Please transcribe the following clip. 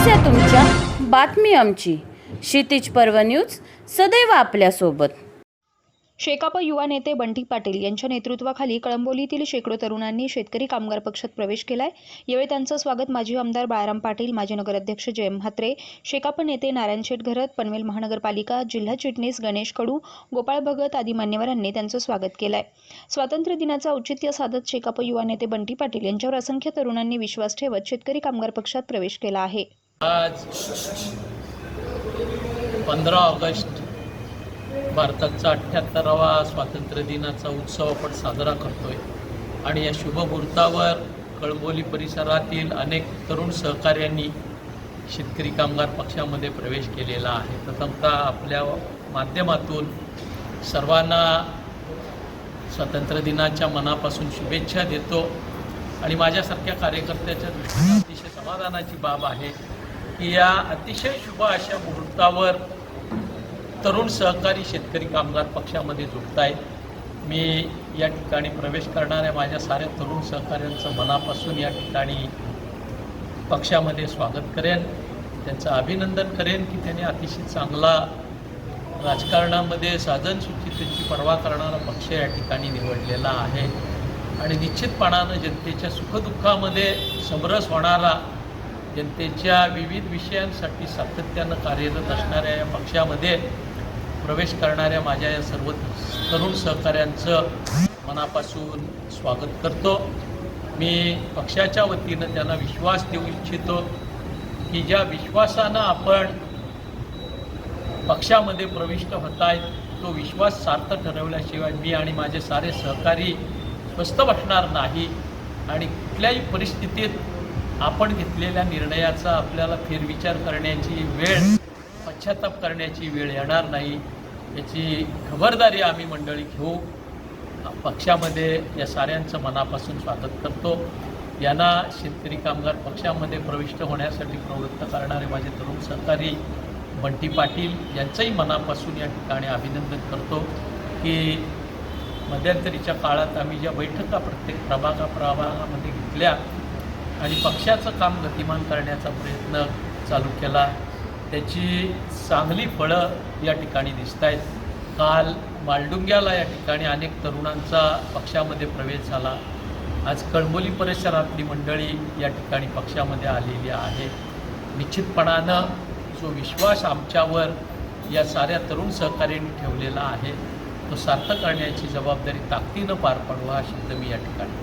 समस्या तुमच्या बातमी आमची. क्षितिज पर्व न्यूज सदैव आपल्यासोबत. शेकाप युवा नेते बंटी पाटील यांच्या नेतृत्वाखाली कळंबोलीतील शेकडो तरुणांनी शेतकरी कामगार पक्षात प्रवेश केलाय. यावेळी त्यांचं स्वागत माजी आमदार बाळाराम पाटील माजी नगराध्यक्ष जयम म्हात्रे शेकाप नेते नारायण शेठ घरत पनवेल महानगरपालिका जिल्हा चिटणीस गणेश कडू गोपाळ भगत आदी मान्यवरांनी त्यांचं स्वागत केलंय. स्वातंत्र्य दिनाचं औचित्य साधत शेकाप युवा नेते बंटी पाटील यांच्यावर असंख्य तरुणांनी विश्वास ठेवत शेतकरी कामगार पक्षात प्रवेश केला आहे. आज पंधरा ऑगस्ट भारताचा अठ्ठ्याहत्तरावा स्वातंत्र्य दिनाचा उत्सव आपण साजरा करतोय. आणि या शुभमुहूर्तावर कळंबोली परिसरातील अनेक तरुण सहकार्यांनी शेतकरी कामगार पक्षामध्ये प्रवेश केलेला आहे. प्रथमतः आपल्या माध्यमातून सर्वांना स्वातंत्र्य दिनाच्या मनापासून शुभेच्छा देतो. आणि माझ्यासारख्या कार्यकर्त्याच्या दृष्टीने अतिशय समाधानाची बाब आहे. की या अतिशय शुभ अशा मुहूर्तावर तरुण सहकारी शेतकरी कामगार पक्षामध्ये जुळत आहेत मी या ठिकाणी प्रवेश करणाऱ्या माझ्या साऱ्या तरुण सहकाऱ्यांचं मनापासून या ठिकाणी पक्षामध्ये स्वागत करेन. त्यांचं अभिनंदन करेन की त्यांनी अतिशय चांगला राजकारणामध्ये साधन सुचितेची पर्वा करणारा पक्ष या ठिकाणी निवडलेला आहे. आणि निश्चितपणानं जनतेच्या सुखदुःखामध्ये समरस होणारा जनतेच्या विविध विषयांसाठी सातत्यानं कार्यरत असणाऱ्या या पक्षामध्ये प्रवेश करणाऱ्या माझ्या या सर्व तरुण सहकाऱ्यांचं मनापासून स्वागत करतो. मी पक्षाच्या वतीनं त्यांना विश्वास देऊ इच्छितो की ज्या विश्वासानं आपण पक्षामध्ये प्रविष्ट होत आहेत तो विश्वास सार्थ ठरवल्याशिवाय मी आणि माझे सारे सहकारी स्वस्थ बसणार नाही आणि कुठल्याही परिस्थितीत आपण घेतलेल्या निर्णयाचा आपल्याला फेरविचार करण्याची वेळ पश्चाताप करण्याची वेळ येणार नाही. याची खबरदारी आम्ही मंडळी घेऊ. पक्षामध्ये या साऱ्यांचं मनापासून स्वागत करतो. यांना शेतकरी कामगार पक्षामध्ये प्रविष्ट होण्यासाठी प्रवृत्त करणारे माझे तरुण सहकारी बंटी पाटील यांचंही मनापासून या ठिकाणी अभिनंदन करतो की मध्यंतरीच्या काळात आम्ही ज्या बैठका प्रत्येक प्रभागा प्रभागामध्ये घेतल्या आणि पक्षाचं काम गतिमान करण्याचा प्रयत्न चालू केला त्याची चांगली फळं या ठिकाणी दिसत आहेत. काल मालडुंग्याला या ठिकाणी अनेक तरुणांचा पक्षामध्ये प्रवेश झाला. आज कळंबोली परिसरातली मंडळी या ठिकाणी पक्षामध्ये आलेली आहे. निश्चितपणानं जो विश्वास आमच्यावर या साऱ्या तरुण सहकार्यांनी ठेवलेला आहे तो सार्थ करण्याची जबाबदारी ताकदीनं पार पाडू हा शब्द मी या ठिकाणी